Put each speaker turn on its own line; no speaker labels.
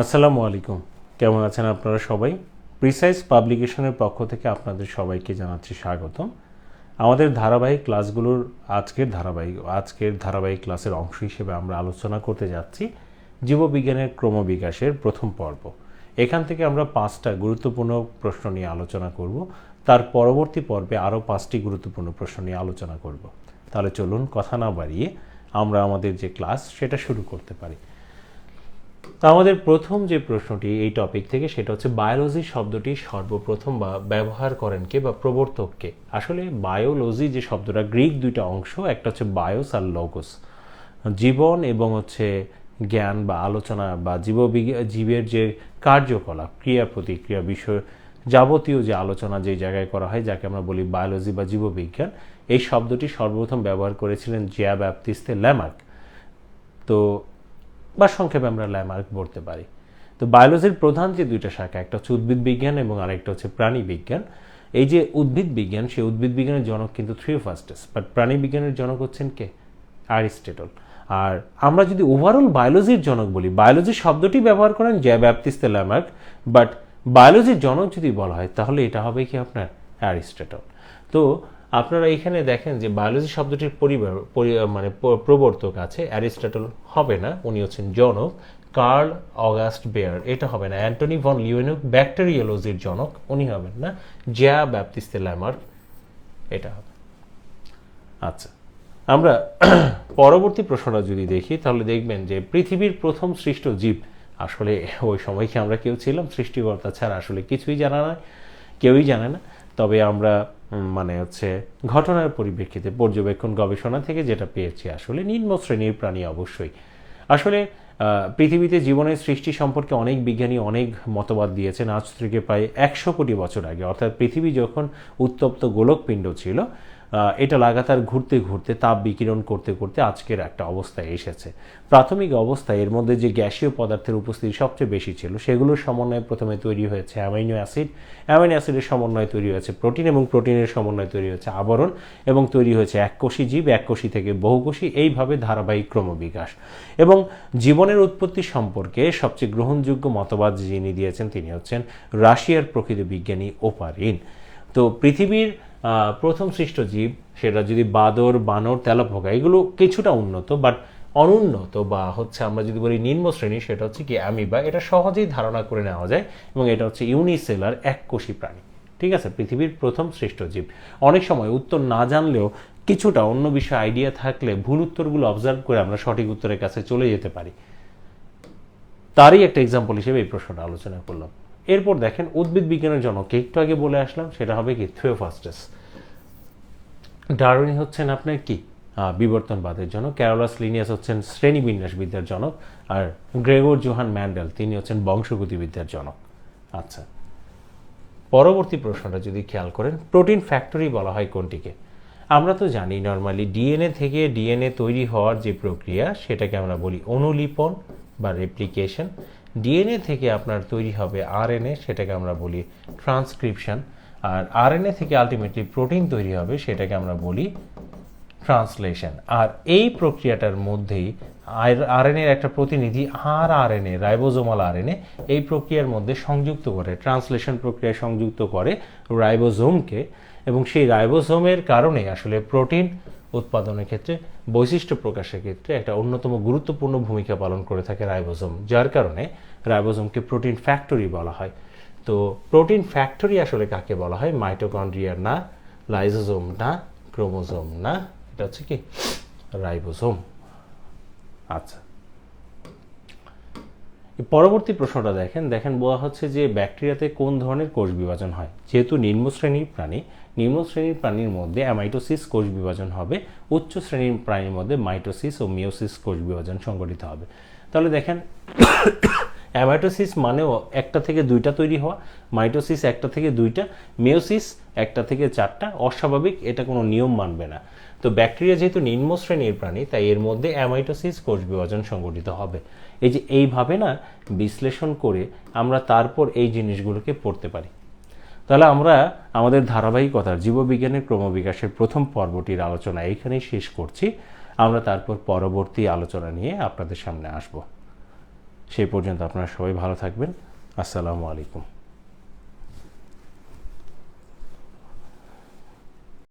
আসসালামু আলাইকুম। কেমন আছেন আপনারা সবাই? প্রিসাইজ পাবলিকেশনের পক্ষ থেকে আপনাদের সবাইকে জানাচ্ছি স্বাগতম। আমাদের ধারাবাহিক ক্লাসগুলোর আজকের ধারাবাহিক আজকের ধারাবাহিক ক্লাসের অংশ হিসেবে আমরা আলোচনা করতে যাচ্ছি জীববিজ্ঞানের ক্রমবিকাশের প্রথম পর্ব। এখান থেকে আমরা পাঁচটা গুরুত্বপূর্ণ প্রশ্ন নিয়ে আলোচনা করব। তার পরবর্তী পর্বে আরও পাঁচটি গুরুত্বপূর্ণ প্রশ্ন নিয়ে আলোচনা করব। তাহলে চলুন, কথা না বাড়িয়ে আমরা আমাদের যে ক্লাস, সেটা শুরু করতে পারি। তো আমাদের প্রথম যে প্রশ্নটি এই টপিক থেকে, সেটা হচ্ছে বায়োলজি শব্দটি সর্বপ্রথম বা ব্যবহার করেন কে বা প্রবর্তককে আসলে বায়োলজি যে শব্দটা, গ্রিক দুইটা অংশ, একটা হচ্ছে বায়োস আর লগোস জীবন এবং হচ্ছে জ্ঞান বা আলোচনা বা জীববিজ্ঞান জীবের যে কার্যকলাপ, ক্রিয়া প্রতিক্রিয়া বিষয় যাবতীয় যে আলোচনা যে জায়গায় করা হয়, যাকে আমরা বলি বায়োলজি বা জীববিজ্ঞান, এই শব্দটি সর্বপ্রথম ব্যবহার করেছিলেন জিয়া ব্যাপতিস্তে ল্যামার্ক। তো বা সংক্ষেপে আমরা ল্যামার্ক বলতে পারি। তো বায়োলজির প্রধান যে দুইটা শাখা, একটা হচ্ছে উদ্ভিদ বিজ্ঞান এবং আরেকটা হচ্ছে প্রাণী বিজ্ঞান। এই যে উদ্ভিদ বিজ্ঞান, সেই উদ্ভিদ বিজ্ঞানের জনক কিন্তু থ্রিওফাস্টাস বাট প্রাণী বিজ্ঞানের জনক হচ্ছেন কে? অ্যারিস্টেটল আর আমরা যদি ওভারঅল বায়োলজির জনক বলি, বায়োলজি শব্দটি ব্যবহার করেন জ্যা ব্যাপতিস্তে ল্যামার্ক বাট বায়োলজির জনক যদি বলা হয়, তাহলে এটা হবে কি আপনার? অ্যারিস্টেটল তো আপনারা এখানে দেখেন যে বায়োলজি শব্দটির পরিবার পরি- মানে প্রবর্তক আছে, অ্যারিস্টটল হবে না, উনি হচ্ছেন জনক, কার্ল অগাস্ট বেয়ার, এটা হবে না। অ্যান্টনি ভন লিওয়েনুক ব্যাকটেরিওলজির জনক, উনি হবেন না। জ্যা ব্যাপতিস্তে ল্যামার, এটা হবে। আচ্ছা আমরা পরবর্তী প্রশ্নটা যদি দেখি, তাহলে দেখবেন যে পৃথিবীর প্রথম সৃষ্ট জীব, আসলে ওই সময় কি আমরা কেউ ছিলাম? সৃষ্টিকর্তা ছাড়া আসলে কিছুই জানা নয় কেউই জানে না। তবে আমরা মানে হচ্ছে ঘটনার পরিপ্রেক্ষিতে পর্যবেক্ষণ গবেষণা থেকে যেটা পেয়েছি, আসলে নিম্ন শ্রেণির প্রাণী অবশ্যই। আসলে পৃথিবীতে জীবনের সৃষ্টি সম্পর্কে অনেক বিজ্ঞানী অনেক মতবাদ দিয়েছেন আজ থেকে প্রায় একশো কোটি বছর আগে। অর্থাৎ পৃথিবী যখন উত্তপ্ত গোলকপিণ্ড ছিল এটা লাগাতার ঘুরতে ঘুরতে, তাপ বিকিরণ করতে করতে আজকের একটা অবস্থায় এসেছে। প্রাথমিক অবস্থায় এর মধ্যে যে গ্যাসীয় পদার্থের উপস্থিতি সবচেয়ে বেশি ছিল, সেগুলোর সমন্বয়ে প্রথমে তৈরি হয়েছে অ্যামাইনো অ্যাসিড। অ্যামাইনো অ্যাসিডের সমন্বয়ে তৈরি হয়েছে প্রোটিন এবং প্রোটিনের সমন্বয়ে তৈরি হয়েছে আবরণ এবং তৈরি হয়েছে এককোষী জীব এককোষী থেকে বহুকোষী এইভাবে ধারাবাহিক ক্রমবিকাশ। এবং জীবনের উৎপত্তি সম্পর্কে সবচেয়ে গ্রহণযোগ্য মতবাদ যিনি দিয়েছেন তিনি হচ্ছেন রাশিয়ার প্রকৃত বিজ্ঞানী ওপারিন তো পৃথিবীর প্রথম সৃষ্ট জীব, সেটা যদি বাদর, বানর, তেলাপোকা, এগুলো কিছুটা উন্নত, বাট অনুন্নত বা হচ্ছে আমরা যদি বলি নিম্ন শ্রেণি, সেটা হচ্ছে কি অ্যামিবা। এটা সহজেই ধারণা করে নেওয়া যায় এবং এটা হচ্ছে ইউনিসেলার এককোষী প্রাণী। ঠিক আছে? পৃথিবীর প্রথম সৃষ্ট জীব। অনেক সময় উত্তর না জানলেও কিছুটা অন্য বিষয়ে আইডিয়া থাকলে ভুল উত্তরগুলো অবজার্ভ করে আমরা সঠিক উত্তরের কাছে চলে যেতে পারি। তারই একটা এক্সাম্পল হিসেবে এই প্রশ্নটা আলোচনা করলাম। এরপর দেখেন, উদ্ভিদ বিজ্ঞানের জনককে একটু আগে বলে আসলাম, সেটা হবে কি? থিওফাস্টাস। ডারউইন হচ্ছেন আপনার কি? বিবর্তনবাদের জনক, ক্যারোলাস লিনিয়াস হচ্ছেন শ্রেণীবিন্যাসবিদ্যার জনক, আর গ্রেগর জোহান ম্যান্ডেল, তিনি হচ্ছেন বংশগতিবিদ্যার জনক। আচ্ছা পরবর্তী প্রশ্নটা যদি খেয়াল করেন, প্রোটিন ফ্যাক্টরি বলা হয় কোনটিকে? আমরা তো জানি, নর্মালি ডিএনএ থেকে ডিএনএ তৈরি হওয়ার যে প্রক্রিয়া, সেটাকে আমরা বলি অনুলিপন বা রেপ্লিকেশন। ডিএনএ থেকে আপনার তৈরি হবে আরএনএ সেটাকে আমরা বলি ট্রান্সক্রিপশন আর আরএনএ থেকে আলটিমেটলি প্রোটিন তৈরি হবে, সেটাকে আমরা বলি ট্রান্সলেশন আর এই প্রক্রিয়াটার মধ্যেই আরএনএর একটা প্রতিনিধি আর আরএনএ রাইবোজোমাল আরএনএ এই প্রক্রিয়ার মধ্যে সংযুক্ত করে ট্রান্সলেশন প্রক্রিয়ায় সংযুক্ত করে রাইবোজোমকে এবং সেই রাইবোজোমের কারণে আসলে প্রোটিন উৎপাদনের ক্ষেত্রে, বৈশিষ্ট্য প্রকাশের ক্ষেত্রে একটা অন্যতম গুরুত্বপূর্ণ ভূমিকা পালন করে থাকে রাইবোজোম, যার কারণে রাইবোজোমকে প্রোটিন ফ্যাক্টরি বলা হয়। তো প্রোটিন ফ্যাক্টরি আসলে কাকে বলা হয়? মাইটোকন্ড্রিয়ার না লাইজোজোম না, ক্রোমোজোম না, এটা হচ্ছে কি? রাইবোজোম। আচ্ছা। পরবর্তী প্রশ্নটা দেখেন। দেখেন, বলা হচ্ছে যে ব্যাকটেরিয়াতে কোন ধরনের কোষ বিভাজন হয়? যেহেতু নিম্ন শ্রেণির প্রাণী, নিম্ন শ্রেণির প্রাণীর মধ্যে অ্যামাইটোসিস কোষ বিভাজন হবে, উচ্চ শ্রেণির প্রাণীর মধ্যে মাইটোসিস ও মিওসিস কোষ বিভাজন সংগঠিত হবে। তাহলে দেখেন অ্যামাইটোসিস মানেও একটা থেকে দুইটা তৈরি হওয়া, মাইটোসিস একটা থেকে দুইটা, মেয়োসিস একটা থেকে চারটা, অস্বাভাবিক এটা কোনো নিয়ম মানবে না। তো ব্যাকটেরিয়া যেহেতু নিম্ন শ্রেণির প্রাণী, তাই এর মধ্যে অ্যামাইটোসিস কোষ বিভাজন সংঘটিত হবে। এই যে এইভাবে না বিশ্লেষণ করে আমরা তারপর এই জিনিসগুলোকে পড়তে পারি। তাহলে আমরা আমাদের ধারাবাহিকতার, জীববিজ্ঞানের ক্রমবিকাশের প্রথম পর্বটির আলোচনা এইখানেই শেষ করছি। আমরা তারপর পরবর্তী আলোচনা নিয়ে আপনাদের সামনে আসব। সেই পর্যন্ত আপনারা সবাই ভালো থাকবেন। আসসালামু আলাইকুম।